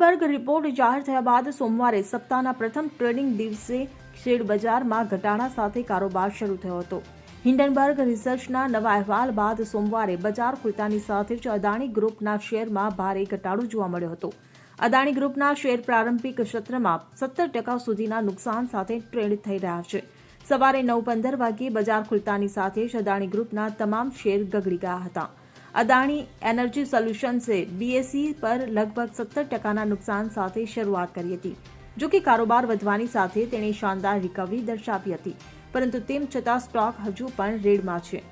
Hindenburg report જાહેર થયા બાદ સોમવારે સપ્તાહના પ્રથમ ટ્રેડિંગ દિવસે શેર બજારમાં ઘટાડા સાથે કારોબાર શરૂ થયો હતો. હિન્ડનબર્ગ રિસર્ચના નવા અહેવાલ બાદ સોમવારે બજાર ખુલતાની સાથે જ અદાણી ગ્રુપના શેરમાં ભારે ઘટાડો જોવા મળ્યો હતો. અદાણી ગ્રુપના શેર પ્રારંભિક સત્રમાં સત્તર ટકા સુધીના નુકસાન સાથે ટ્રેડ થઈ રહ્યા છે. સવારે નવ પંદર વાગ્યે બજાર ખુલતાની સાથે જ અદાણી ગ્રુપના તમામ શેર ગગડી ગયા હતા. અદાણી એનર્જી સોલ્યુશન્સે બીએસઈ પર લગભગ સત્તર ટકાના નુકસાન સાથે શરૂઆત કરી હતી. જો કે કારોબાર વધવાની સાથે તેણે શાનદાર રિકવરી દર્શાવી હતી, પરંતુ તેમ છતાં સ્ટોક હજુ પણ રેડમાં છે.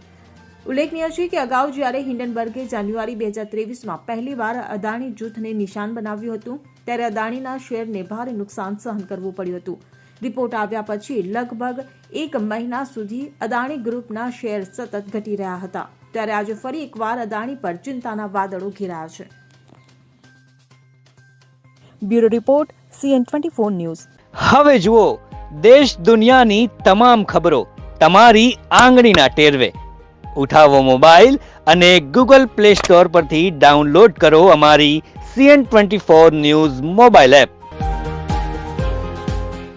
ઉલ્લેખનીય છે કે અગાઉ જ્યારે હિન્ડનબર્ગે જાન્યુઆરી બે હજાર ત્રેવીસમાં પહેલીવાર અદાણી જૂથને નિશાન બનાવ્યું હતું, ત્યારે અદાણીના શેરને ભારે નુકસાન સહન કરવું પડ્યું હતું. રિપોર્ટ આવ્યા પછી લગભગ એક મહિના સુધી અદાણી ગ્રુપના શેર સતત ઘટી રહ્યા હતા. ત્યારે આજે ફરી એકવાર અદાણી પર ચિંતાના વાદળો ઘેરાયા છે. Bureau report, CN twenty four news. હવે જુઓ, દેશ દુનિયાની તમામ ખબરો તમારી આંગળીના ટેરવે. ઉઠાવો મોબાઈલ અને ગૂગલ પ્લે સ્ટોર પરથી ડાઉનલોડ કરો અમારી CN twenty four news mobile app.